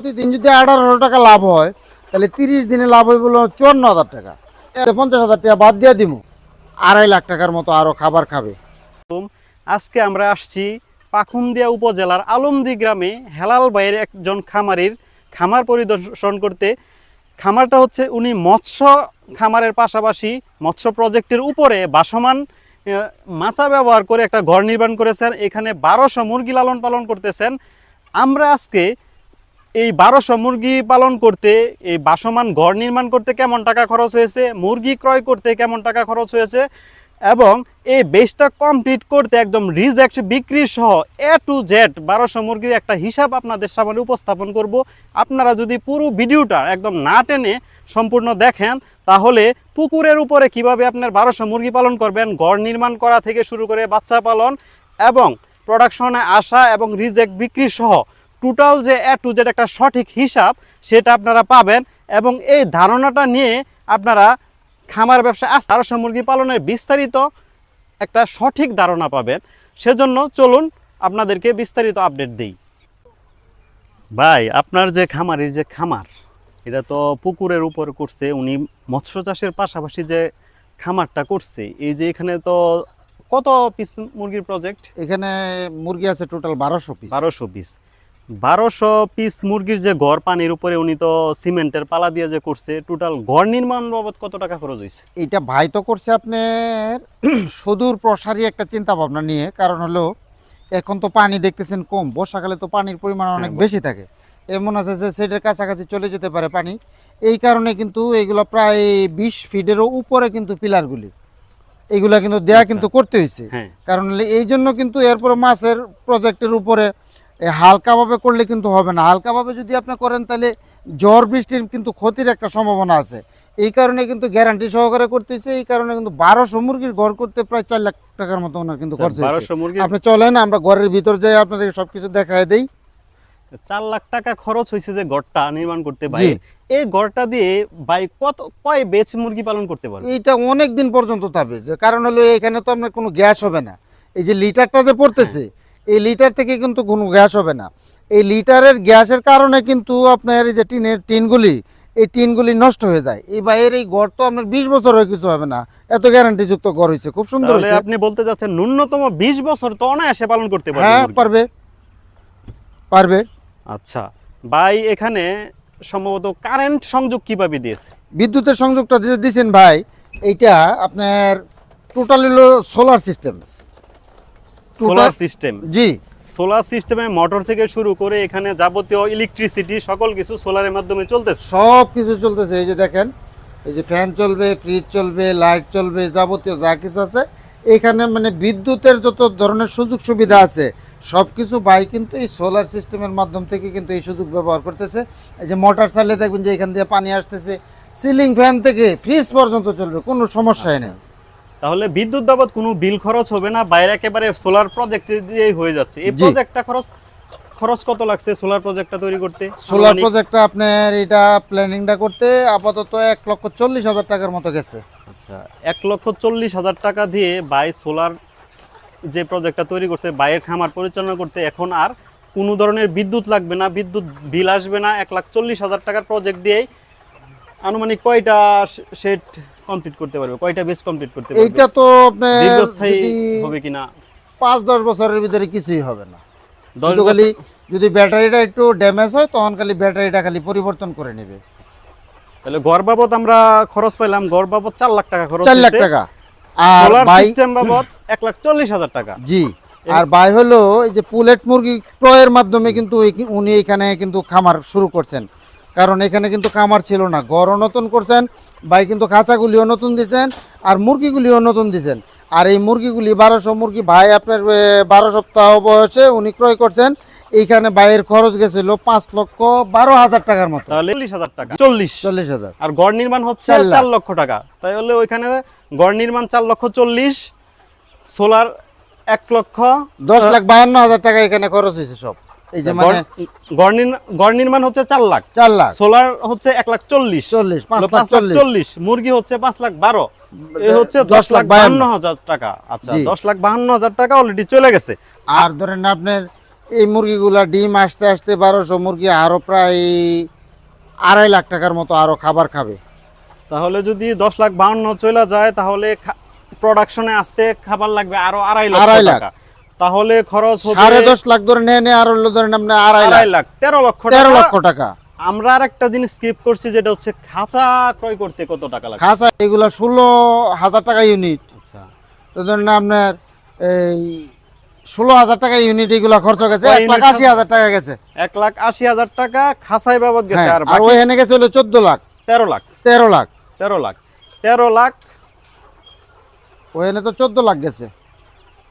প্রতিদিন যদি আঠারোশো টাকা লাভ হয়, তাহলে তিরিশ দিনে লাভ বলো চুয়ান্ন হাজার টাকা। পঞ্চাশ হাজার টাকা বাদ দিয়ে দিব আড়াই লাখ টাকার মতো আরও খাবার খাবে। আজকে আমরা আসছি পাখুন্দিয়া উপজেলার আলমদি গ্রামে হেলাল ভাইয়ের একজন খামারির খামার পরিদর্শন করতে। খামারটা হচ্ছে উনি মৎস্য খামারের পাশাপাশি মৎস্য প্রজেক্টের উপরে বাসমান মাচা ব্যবহার করে একটা ঘর নির্মাণ করেছেন। এখানে বারোশো মুরগি লালন পালন করতেছেন। আমরা আজকে এই বারোশো মুরগি পালন করতে, এই বাসমান ঘর নির্মাণ করতে কেমন টাকা খরচ হয়েছে, মুরগি ক্রয় করতে কেমন টাকা খরচ হয়েছে, এবং এই বেসটা কমপ্লিট করতে একদম রিজেক্ট বিক্রি সহ এ টু জেড বারোশো মুরগির একটা হিসাব আপনাদের সামনে উপস্থাপন করব। আপনারা যদি পুরো ভিডিওটা একদম না টেনে সম্পূর্ণ দেখেন, তাহলে পুকুরের উপরে কীভাবে আপনার বারোশো মুরগি পালন করবেন, ঘর নির্মাণ করা থেকে শুরু করে বাচ্চা পালন এবং প্রোডাকশনে আসা এবং রিজেক্ট বিক্রি সহ টোটাল যে এ টু জেড একটা সঠিক হিসাব সেটা আপনারা পাবেন এবং এই ধারণাটা নিয়ে আপনারা খামার ব্যবসা আস বারোশো মুরগি পালনের বিস্তারিত একটা সঠিক ধারণা পাবেন। সেজন্য চলুন আপনাদেরকে বিস্তারিত আপডেট দিই। ভাই আপনার যে খামারের যে খামার এটা তো পুকুরের উপর করছে উনি মৎস্য চাষের পাশাপাশি যে খামারটা করছে এই যে এখানে তো কত পিস মুরগির প্রজেক্ট এখানে মুরগি আছে টোটাল বারোশো পিস বারোশো পিস বারোশো পিস মুরগির যে ঘর পানির উপরে উনি তো সিমেন্টের পালা দিয়ে যে করছে টোটাল ঘর নির্মাণ বাবদ কত টাকা খরচ হয়েছে এটা ভাই তো করছে আপনার সুদূর প্রসারী একটা চিন্তা ভাবনা নিয়ে কারণ হলো এখন তো পানি দেখতেছেন কম বর্ষাকালে তো পানির পরিমাণ অনেক হ্যাঁ, বেশি থাকে। এমন আছে যে সেটের কাছাকাছি চলে যেতে পারে পানি। এই কারণে কিন্তু এগুলো প্রায় বিশ ফিটেরও উপরে কিন্তু পিলারগুলি এইগুলা কিন্তু দেয়া আচ্ছা। কিন্তু করতে হয়েছে হ্যাঁ। কারণ হলে এই জন্য কিন্তু এরপরে মাছের প্রজেক্টের উপরে হালকাভাবে করলে কিন্তু হবে না। হালকাভাবে যদি আপনি করেন তাহলে ঝড় বৃষ্টির কিন্তু ক্ষতির একটা সম্ভাবনা আছে। এই কারণে কিন্তু গ্যারান্টি সহকারে করতেছে এই কারণে কিন্তু বারোশো মুরগির ঘর করতে প্রায় চার লাখ টাকার মতো ওনার কিন্তু খরচ বারোশো মুরগি আপনি চলেন আমরা ঘরের ভিতর যাই আপনাদের সবকিছু দেখায় দেই। চার লাখ টাকা খরচ হয়েছে যে ঘরটা নির্মাণ করতে ভাই। এই ঘরটা দিয়ে ভাই কত কয় বেচ মুরগি পালন করতে পারবে? এইটা অনেক দিন পর্যন্ত থাকবে। যে কারণ হলো এখানে তো আপনার কোনো গ্যাস হবে না। এই যে লিটারটা যে পড়তেছে এই লিটার থেকে কিন্তু কোনো গ্যাস হবে না। এই লিটারের গ্যাসের কারণে কিন্তু আপনার এই যে টিনের টিনগুলি এই টিনগুলি নষ্ট হয়ে যায়। এই বাইরের এই ঘর তো আপনার বিশ বছর হয়ে কিছু হবে না। এত গ্যারান্টি যুক্ত ঘর হয়েছে খুব সুন্দর হয়েছে। আপনি বলতে চাচ্ছেন ন্যূনতম বিশ বছর তো অনায়াসে পালন করতে পারবে হ্যাঁ পারবে। পারবে। আচ্ছা ভাই এখানে সম্ভবত কারেন্ট সংযোগ কীভাবে দিয়েছে? বিদ্যুতের সংযোগটা দিয়েছেন ভাই এইটা আপনার টোটাল হলো সোলার সিস্টেম সোলার সিস্টেম জি। সোলার সিস্টেমে মোটর থেকে শুরু করে এখানে যাবতীয় ইলেকট্রিসিটি সকল কিছু সোলারের মাধ্যমে চলতেছে। সব কিছু চলতেছে। এই যে দেখেন এই যে ফ্যান চলবে ফ্রিজ চলবে লাইট চলবে যাবতীয় যা কিছু আছে এখানে মানে বিদ্যুতের যত ধরনের সুযোগ সুবিধা আছে সব কিছু বাই কিন্তু এই সোলার সিস্টেমের মাধ্যম থেকে কিন্তু এই সুযোগ ব্যবহার করতেছে। এই যে মোটর চালিয়ে দেখবেন যে এখান দিয়ে পানি আসতেছে সিলিং ফ্যান থেকে ফ্রিজ পর্যন্ত চলবে কোনো সমস্যাই নেই। তাহলে বিদ্যুৎ বাবদ কোনো বিল খরচ হবে না বাইরে একেবারে সোলার প্রজেক্ট দিয়েই হয়ে যাচ্ছে। এই। প্রজেক্টটা খরচ খরচ কত লাগছে সোলার প্রজেক্টটা তৈরি করতে? সোলার প্রজেক্টটা আপনার এটা প্ল্যানিংটা করতে আপাতত এক লক্ষ চল্লিশ হাজার টাকার মতো গেছে। আচ্ছা এক লক্ষ চল্লিশ হাজার টাকা দিয়ে বাই সোলার যে প্রজেক্টটা তৈরি করতে বাইয়ের খামার পরিচালনা করতে এখন আর কোনো ধরনের বিদ্যুৎ লাগবে না বিদ্যুৎ বিল আসবে না এক লাখ চল্লিশ হাজার টাকার প্রজেক্ট দিয়েই আনুমানিক কয়টা সেট কমপ্লিট করতে পারবে? কয়টা বেস কমপ্লিট করতে পারবে? এইটা তো আপনার দীর্ঘস্থায়ী হবে কিনা? পাঁচ দশ বছরের ভিতরে কিছুই হবে না। শুধু খালি যদি ব্যাটারিটা একটু ড্যামেজ হয় তখন খালি ব্যাটারিটা খালি পরিবর্তন করে নেবে। তাহলে গড় বাবদ আমরা খরচ পাইলাম গড় বাবদ চার লাখ টাকা খরচ চার লাখ টাকা। আর বাই সিস্টেম বাবদ এক লাখ চল্লিশ হাজার টাকা। জি। আর বাই হলো এই যে পুলেট মুরগি ক্রয়ের মাধ্যমে কিন্তু উনি এখানে কিন্তু খামার শুরু করছেন। কারণ এখানে কিন্তু কামার ছিল না। গড়ও নতুন করছেন ভাই কিন্তু খাঁচাগুলিও নতুন দিছেন আর মুরগিগুলিও নতুন দিছেন। আর এই মুরগিগুলি বারোশো মুরগি ভাই আপনার বারো সপ্তাহ বয়সে উনি ক্রয় করছেন। এইখানে বাইয়ের খরচ গেছিল পাঁচ লক্ষ বারো হাজার টাকার মতো। চল্লিশ হাজার টাকা চল্লিশ। চল্লিশ হাজার। আর গড় নির্মাণ হচ্ছে চার চার লক্ষ টাকা। তাই হলে ওইখানে গড় নির্মাণ চার লক্ষ চল্লিশ সোলার এক লক্ষ দশ লাখ বাহান্ন হাজার টাকা এখানে খরচ হয়েছে সব। এই যে মানে গড়- নির্মাণ- হচ্ছে চার লাখ। চার লাখ। সোলার হচ্ছে এক লাখ চল্লিশ। চল্লিশ পাঁচ লাখ চল্লিশ। মুরগি হচ্ছে পাঁচ লাখ বারো। হচ্ছে দশ দশ লাখ বাহান্ন হাজার টাকা। আচ্ছা দশ লাখ বাহান্ন হাজার টাকা অলরেডি চলে গেছে। আর ধরেন আপনার এই মুরগিগুলা ডিম আসতে আসতে বারোশো মুরগি আরও প্রায় আড়াই লাখ টাকার মতো আরও খাবার খাবে। তাহলে যদি দশ লাখ বাহান্ন চলে যায় তাহলে প্রোডাকশনে আসতে খাবার লাগবে আরও আড়াই লাখ আড়াই লাখ। টাকা। তাহলে খরচ সাড়ে দশ লাখ ধরে নেয় নেয় আর হলো ধরেন আপনি আড়াই লাখ। তেরো লক্ষ তেরো টাকা। লক্ষ টাকা। আমরা আর একটা জিনিস স্কিপ করছি যেটা হচ্ছে খাঁচা ক্রয় করতে কত টাকা লাগে? খাসা এগুলো ষোলো হাজার টাকা ইউনিট আচ্ছা। তো ধরেন আপনার এই ষোলো হাজার টাকা ইউনিট এগুলো খরচ গেছে এক লাখ আশি হাজার টাকা গেছে। এক লাখ আশি হাজার টাকা খাঁচাই বাবদ গেছে হ্যাঁ আর বাকি ওইখানে গেছে হলো চোদ্দ লাখ। তেরো লাখ। তেরো লাখ। তেরো লাখ। তেরো লাখ। ওইখানে তো চোদ্দ লাখ গেছে।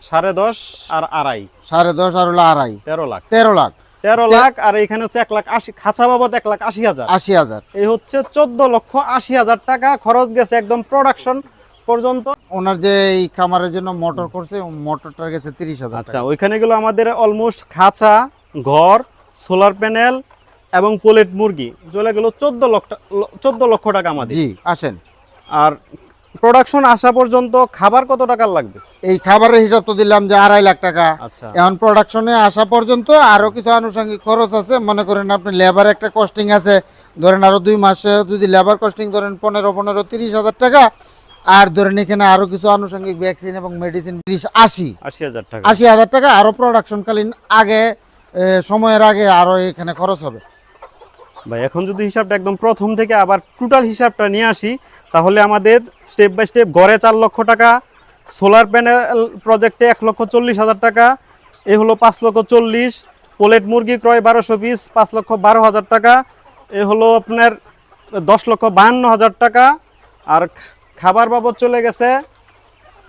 সাড়ে দশ আর আড়াই। সাড়ে দশ আর হলো আড়াই। তেরো লাখ। তেরো লাখ। তেরো লাখ আর এখানে হচ্ছে এক লাখ আশি খাঁচা বাবদ এক লাখ আশি হাজার। আশি হাজার। এই হচ্ছে চোদ্দ লক্ষ আশি হাজার টাকা খরচ গেছে একদম প্রোডাকশন পর্যন্ত। ওনার যে এই খামারের জন্য মোটর করছে মোটরটা গেছে তিরিশ হাজার আচ্ছা ওইখানে গেলো আমাদের অলমোস্ট খাঁচা ঘর সোলার প্যানেল এবং পোলেট মুরগি। চলে গেল চোদ্দ লক্ষ চোদ্দ লক্ষ টাকা আমাদের। জি আসেন। আর প্রোডাকশন আসা পর্যন্ত খাবার কত টাকার লাগবে? এই খাবারের হিসাব তো দিলাম যে আড়াই লাখ টাকা। আচ্ছা। এখন প্রোডাকশনে আসা পর্যন্ত আরও কিছু আনুষঙ্গিক খরচ আছে। মনে করেন আপনি লেবার একটা কস্টিং আছে ধরেন আরও দুই মাসে যদি লেবার কস্টিং ধরেন পনেরো পনেরো তিরিশ হাজার টাকা আর ধরেন এখানে আরও কিছু আনুষঙ্গিক ভ্যাকসিন এবং মেডিসিন তিরিশ আশি। আশি হাজার টাকা। আশি হাজার টাকা আরও প্রোডাকশনকালীন আগে সময়ের আগে আরও এখানে খরচ হবে। ভাই, এখন যদি হিসাবটা একদম প্রথম থেকে আবার টোটাল হিসাবটা নিয়ে আসি, তাহলে আমাদের স্টেপ বাই স্টেপ গড়ে চার লক্ষ টাকা সোলার প্যানেল প্রজেক্টে এক লক্ষ চল্লিশ হাজার টাকা, এ হলো পাঁচ লক্ষ চল্লিশ পোলেট মুরগি ক্রয় বারোশো পিস পাঁচ লক্ষ বারো হাজার টাকা, এ হলো আপনার দশ লক্ষ বাহান্ন হাজার টাকা, আর খাবার বাবদ চলে গেছে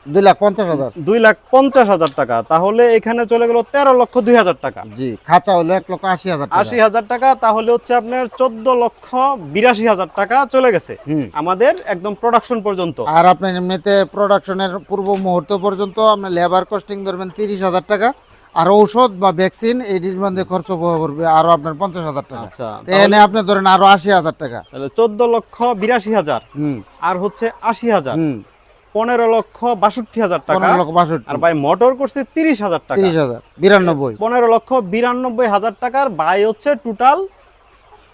দুই লাখ পঞ্চাশ হাজার। দুই লাখ পঞ্চাশ হাজার টাকা। তাহলে এখানে চলে গেল তেরো লক্ষ দুই হাজার টাকা। জি খাঁচা হলো এক লক্ষ আশি হাজার আশি হাজার টাকা তাহলে হচ্ছে আপনার চোদ্দ লক্ষ বিরাশি হাজার টাকা চলে গেছে। আমাদের একদম প্রোডাকশন পর্যন্ত। আর আপনার এমনিতে প্রোডাকশনের পূর্ব মুহূর্ত পর্যন্ত আপনার লেবার কস্টিং ধরবেন তিরিশ হাজার টাকা। আর ঔষধ বা ভ্যাকসিন এইটির মধ্যে খরচ করবে আরও আপনার পঞ্চাশ হাজার টাকা। আচ্ছা এনে আপনি ধরেন আরও আশি হাজার টাকা। চোদ্দ লক্ষ বিরাশি হাজার। হুম। আর হচ্ছে আশি হাজার। হুম। পনেরো লক্ষ বাষট্টি হাজার টাকা। আর ভাই মোটর করছে তিরিশ হাজার টাকা। তিরিশ হাজার বিরানব্বই। পনেরো লক্ষ বিরানব্বই হাজার টাকার বাই হচ্ছে টোটাল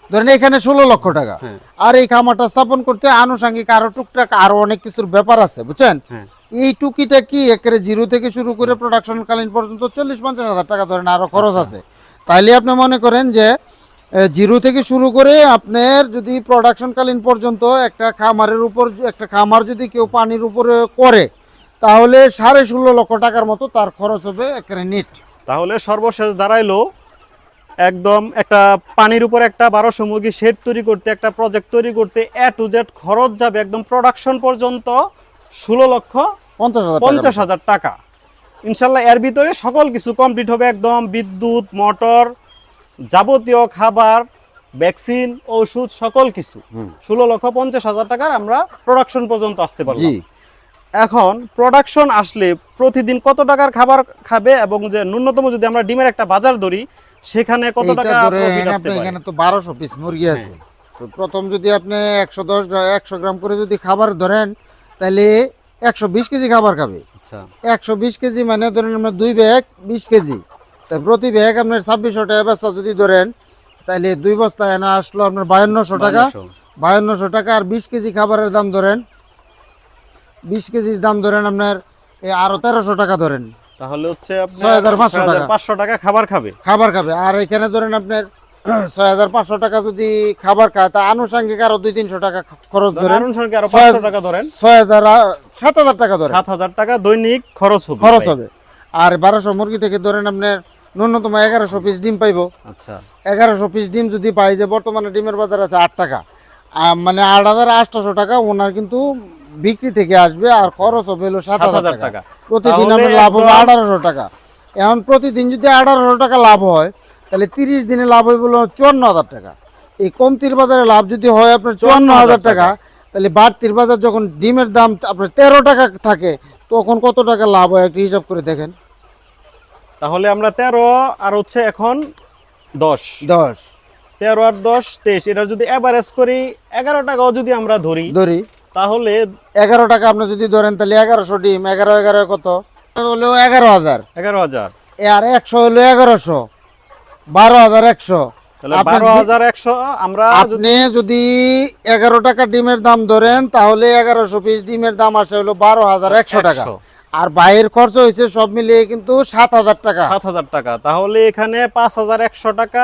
ধরেন এখানে ষোলো লক্ষ টাকা। হ্যাঁ। আর এই খামারটা স্থাপন করতে আনুষঙ্গিক আরও টুকটাক আরও অনেক কিছুর ব্যাপার আছে বুঝছেন? হ্যাঁ। এই টুকিটা কি একেবারে জিরো থেকে শুরু করে প্রোডাকশন কালীন পর্যন্ত চল্লিশ পঞ্চাশ হাজার টাকা ধরেন আরও খরচ আচ্ছা। আছে। তাইলে আপনি মনে করেন যে জিরো থেকে শুরু করে আপনার যদি প্রোডাকশনকালীন পর্যন্ত একটা খামারের উপর একটা খামার যদি কেউ পানির উপরে করে তাহলে সাড়ে ষোলো লক্ষ টাকার মতো তার খরচ হবে একেবারে নিট তাহলে সর্বশেষ দাঁড়াইলো একদম একটা পানির উপর একটা বারোশো মুরগি শেড তৈরি করতে একটা প্রজেক্ট তৈরি করতে এ টু জেড খরচ যাবে একদম প্রোডাকশন পর্যন্ত ষোলো লক্ষ পঞ্চাশ হাজার পঞ্চাশ হাজার টাকা। ইনশাল্লাহ এর ভিতরে সকল কিছু কমপ্লিট হবে একদম বিদ্যুৎ মোটর যাবতীয় খাবার ভ্যাকসিন ওষুধ সকল কিছু। ষোলো লক্ষ পঞ্চাশ হাজার টাকার আমরা প্রোডাকশন পর্যন্ত আসতে পারব। জি। এখন প্রোডাকশন আসলে প্রতিদিন কত টাকার খাবার খাবে এবং যে ন্যূনতম যদি আমরা ডিমের একটা বাজার ধরি সেখানে কত টাকা প্রফিট আসতে পারে? এখানে তো বারোশো পিস মুরগি হ্যাঁ। আছে। তো প্রথম যদি আপনি একশো দশ একশো গ্রাম করে যদি খাবার ধরেন তাহলে একশো বিশ কেজি খাবার খাবে। আচ্ছা। একশো বিশ কেজি মানে ধরেন আমরা দুই ব্যাগ বিশ কেজি। তা প্রতি ব্যাগ আপনার ছাব্বিশশো টাকা বস্তা যদি ধরেন তাহলে দুই বস্তা এনে আসলো আপনার বায়ান্নশো টাকা। বায়ান্নশো। টাকা আর বিশ কেজি খাবারের দাম ধরেন বিশ কেজির দাম ধরেন আপনার এই আরও তেরোশো টাকা ধরেন। তাহলে হচ্ছে ছয় হাজার পাঁচশো টাকা। পাঁচশো টাকা খাবার খাবে। খাবার খাবে। আর এখানে ধরেন আপনার ছয় হাজার পাঁচশো টাকা যদি খাবার খায় তা আনুষঙ্গিক আরও দুই তিনশো টাকা খরচ ধরেন টাকা ধরেন। ছয় হাজার সাত হাজার টাকা ধরেন। সাত হাজার টাকা দৈনিক খরচ হবে খরচ হবে। আর বারোশো মুরগি থেকে ধরেন আপনার ন্যূনতম এগারোশো পিস ডিম পাইবো। আচ্ছা। এগারোশো পিস ডিম যদি পাই যে বর্তমানে ডিমের বাজার আছে আট টাকা। মানে আট হাজার আটশোশো টাকা ওনার কিন্তু বিক্রি থেকে আসবে আর খরচ হবে হলো সাত হাজার টাকা। প্রতিদিন আপনার লাভ হবে আঠারোশো টাকা। এখন প্রতিদিন যদি আঠারোশো টাকা লাভ হয় তাহলে তিরিশ দিনে লাভ হইব হলো চুয়ান্ন হাজার টাকা। এই কমতির বাজারে লাভ যদি হয় আপনার চুয়ান্ন হাজার টাকা। তাহলে বাড়তির বাজার যখন ডিমের দাম আপনার তেরো টাকা থাকে তখন কত টাকা লাভ হয় একটু হিসাব করে দেখেন। তাহলে আমরা তেরো আর হচ্ছে এখন দশ। দশ। তেরো আর দশ তেইশ। এটা যদি অ্যাভারেজ করি এগারো টাকাও যদি আমরা ধরি ধরি। তাহলে এগারো টাকা আপনি যদি ধরেন তাহলে এগারোশো ডিম। এগারো এগারো কত? হলো এগারো হাজার। এগারো হাজার। আর একশো হলো এগারোশো। বারো হাজার একশো। আপনি বারো হাজার একশো আমরা যদি- আপনি যদি এগারো টাকা ডিমের দাম ধরেন তাহলে এগারোশো পিস ডিমের দাম আসে হলো বারো হাজার একশো টাকা। 100 আর বাইরের খরচ হয়েছে সব মিলিয়ে কিন্তু সাত হাজার টাকা। সাত হাজার টাকা। তাহলে এখানে পাঁচ হাজার একশো টাকা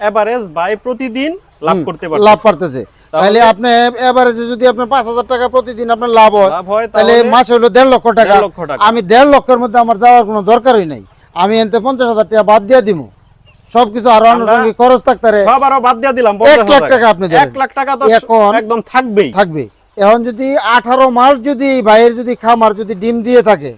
এভারেজ বাই প্রতিদিন লাভ করতে লাভ পারতেছে। পারতেছে। তাহলে- আপনি এভারেজে যদি পাঁচ হাজার টাকা প্রতিদিন আপনার লাভ হয় তাহলে মাসে হলো দেড় লক্ষ টাকা। আমি দেড় লক্ষের মধ্যে আমার যাওয়ার কোনো দরকারই নাই। আমি এনতে পঞ্চাশ হাজার টাকা বাদ দিয়ে দিব সবকিছু আরও আনুষঙ্গিক খরচ থাকতারে সব আরও বাদ দিয়ে দিলাম এক লাখ টাকা আপনি। এক লাখ টাকা তো একদম থাকবেই। থাকবে এখন যদি আঠারো মাস যদি ভাইয়ের যদি খামার যদি ডিম দিয়ে থাকে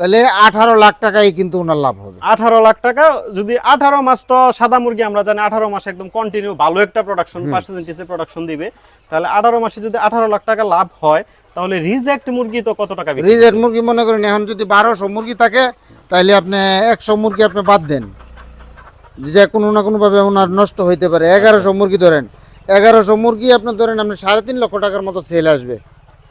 তাহলে আঠারো লাখ টাকাই কিন্তু ওনার লাভ হবে। আঠারো লাখ টাকা যদি আঠারো মাস তো সাদা মুরগি আমরা জানি আঠারো মাস একদম কন্টিনিউ ভালো একটা প্রোডাকশন পার্সেন্টেজে প্রোডাকশন দিবে। তাহলে আঠারো মাসে যদি আঠারো লাখ টাকা লাভ হয় তাহলে রিজেক্ট মুরগি তো কত টাকা রিজেক্ট মুরগি মনে করেন এখন যদি বারোশো মুরগি থাকে তাহলে আপনি একশো মুরগি আপনি বাদ দেন। যে কোনো না কোনোভাবে ওনার নষ্ট হইতে পারে। এগারোশো মুরগি ধরেন এগারোশো মুরগি আপনি ধরেন আপনি সাড়ে তিন লক্ষ টাকার মতো সেল আসবে।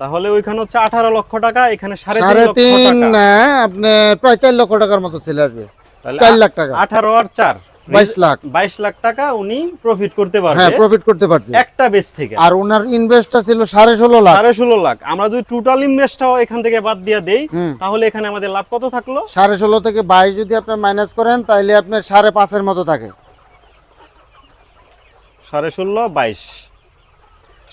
তাহলে ওইখানে হচ্ছে আঠারো লক্ষ টাকা এখানে সাড়ে তিন না আপনি প্রায় চার লক্ষ টাকার মতো সেল আসবে। চার লাখ টাকা। আঠারো আর চার। বাইশ লাখ। বাইশ লাখ টাকা উনি প্রফিট করতে হ্যাঁ প্রফিট করতে পারছে। একটা থেকে। আর ওনার ইনভেস্টটা ছিল সাড়ে ষোলো লাখ। সাড়ে ষোলো লাখ। আমরা যদি টোটাল ইনভেস্টটাও এখান থেকে বাদ দিয়ে দেই তাহলে এখানে আমাদের লাভ কত থাকল? সাড়ে ষোলো থেকে বাইশ যদি আপনি মাইনাস করেন তাহলে আপনার সাড়ে পাঁচের মতো থাকে। সাড়ে ষোলো বাইশ।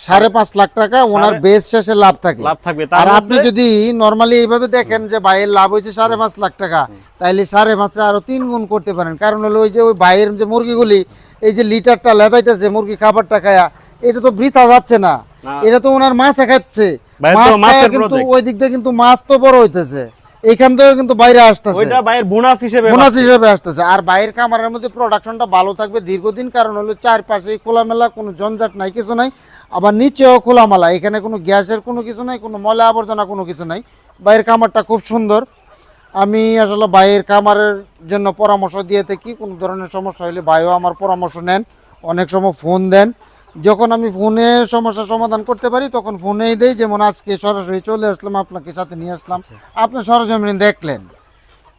সাড়ে পাঁচ লাখ টাকা ওনার বেস শেষে লাভ থাকে। লাভ থাকবে। আর আপনি যদি নর্মালি এইভাবে দেখেন যে ভাইয়ের লাভ হয়েছে সাড়ে পাঁচ লাখ টাকা তাইলে সাড়ে আরও তিন গুণ করতে পারেন। কারণ হলো ওই যে ওই ভাইয়ের যে মুরগিগুলি এই যে লিটারটা লেদাইতেছে মুরগি খাবারটা খায়া এটা তো বৃথা যাচ্ছে না। এটা তো ওনার মাছে খাচ্ছে। মাছ খায়া কিন্তু ওই দিক দিয়ে কিন্তু মাছ তো বড় হইতেছে। এইখান থেকে কিন্তু বাইরে আসতেছে। ওইটা বাইরের বোনাস হিসেবে বোনাস হিসেবে আসতেছে। আর বাইরের খামারের মধ্যে প্রোডাকশনটা ভালো থাকবে দীর্ঘদিন কারণ হলো চারপাশে খোলামেলা কোনো জঞ্জাট নাই কিছু নাই। আবার নিচেও খোলামেলা এখানে কোনো গ্যাসের কোনো কিছু নাই কোনো ময়লা আবর্জনা কোনো কিছু নাই। বাইরের খামারটা খুব সুন্দর। আমি আসলে বাইরের খামারের জন্য পরামর্শ দিয়ে থাকি। কোনো ধরনের সমস্যা হলে ভাইও আমার পরামর্শ নেন। অনেক সময় ফোন দেন। যখন আমি ফোনে সমস্যার সমাধান করতে পারি তখন ফোনেই দেই যেমন আজকে সরাসরি চলে আসলাম আপনাকে সাথে নিয়ে আসলাম। আপনি সরজমিনে দেখলেন।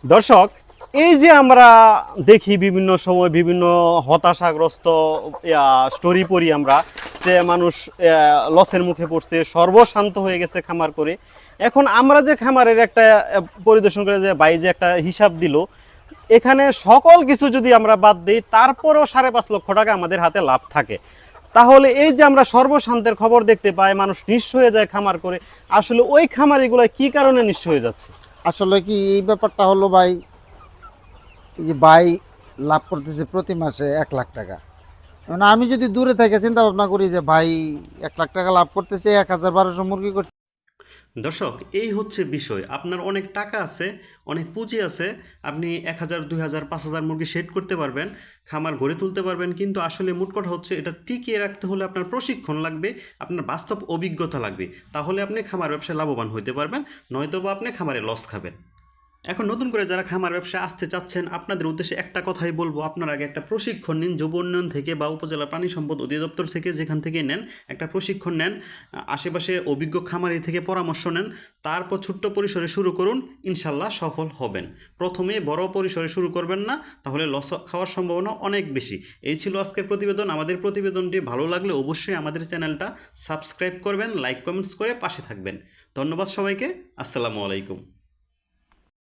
দর্শক এই যে আমরা দেখি বিভিন্ন সময় বিভিন্ন হতাশাগ্রস্ত স্টোরি পড়ি আমরা যে মানুষ লসের মুখে পড়ছে সর্বশান্ত হয়ে গেছে খামার করে। এখন আমরা যে খামারের একটা পরিদর্শন করে যে বাই যে একটা হিসাব দিল এখানে সকল কিছু যদি আমরা বাদ দিই তারপরেও সাড়ে পাঁচ লক্ষ টাকা আমাদের হাতে লাভ থাকে। তাহলে এই যে আমরা সর্বশান্তের খবর দেখতে পাই, মানুষ নিঃস্ব হয়ে যায় খামার করে, আসলে ওই খামারিগুলো কি কারণে নিঃস্ব হয়ে যাচ্ছে? আসলে কি এই ব্যাপারটা হলো ভাই যে ভাই লাভ করতেছে প্রতি মাসে এক লাখ টাকা। মানে আমি যদি দূরে থেকে চিন্তা ভাবনা করি যে ভাই এক লাখ টাকা লাভ করতেছে, এক হাজার বারোশো মুরগি করছে দর্শক, এই হচ্ছে বিষয়। আপনার অনেক টাকা আছে, অনেক পুঁজি আছে, আপনি এক হাজার, দুই হাজার, পাঁচ হাজার মুরগি সেট করতে পারবেন, খামার গড়ে তুলতে পারবেন, কিন্তু আসলে মোট কথা হচ্ছে এটা টিকিয়ে রাখতে হলে আপনার প্রশিক্ষণ লাগবে, আপনার বাস্তব অভিজ্ঞতা লাগবে। তাহলে আপনি খামার ব্যবসায় লাভবান হতে পারবেন নয়তো বা আপনি খামারে লস খাবেন। এখন নতুন করে যারা খামার ব্যবসায় আসতে চাচ্ছেন, আপনাদের উদ্দেশ্যে একটা কথাই বলব। আপনার আগে একটা প্রশিক্ষণ নিন, যুব উন্নয়ন থেকে বা উপজেলা প্রাণী সম্পদ অধিদপ্তর থেকে যেখান থেকে নেন, একটা প্রশিক্ষণ নেন, আশেপাশে অভিজ্ঞ খামারি থেকে পরামর্শ নেন, তারপর ছোট্ট পরিসরে শুরু করুন, ইনশাল্লাহ সফল হবেন। প্রথমে বড় পরিসরে শুরু করবেন না, তাহলে লস খাওয়ার সম্ভাবনা অনেক বেশি। এই ছিল আজকের প্রতিবেদন। আমাদের প্রতিবেদনটি ভালো লাগলে অবশ্যই আমাদের চ্যানেলটা সাবস্ক্রাইব করবেন, লাইক, কমেন্টস করে পাশে থাকবেন। ধন্যবাদ সবাইকে। আসসালামু আলাইকুম।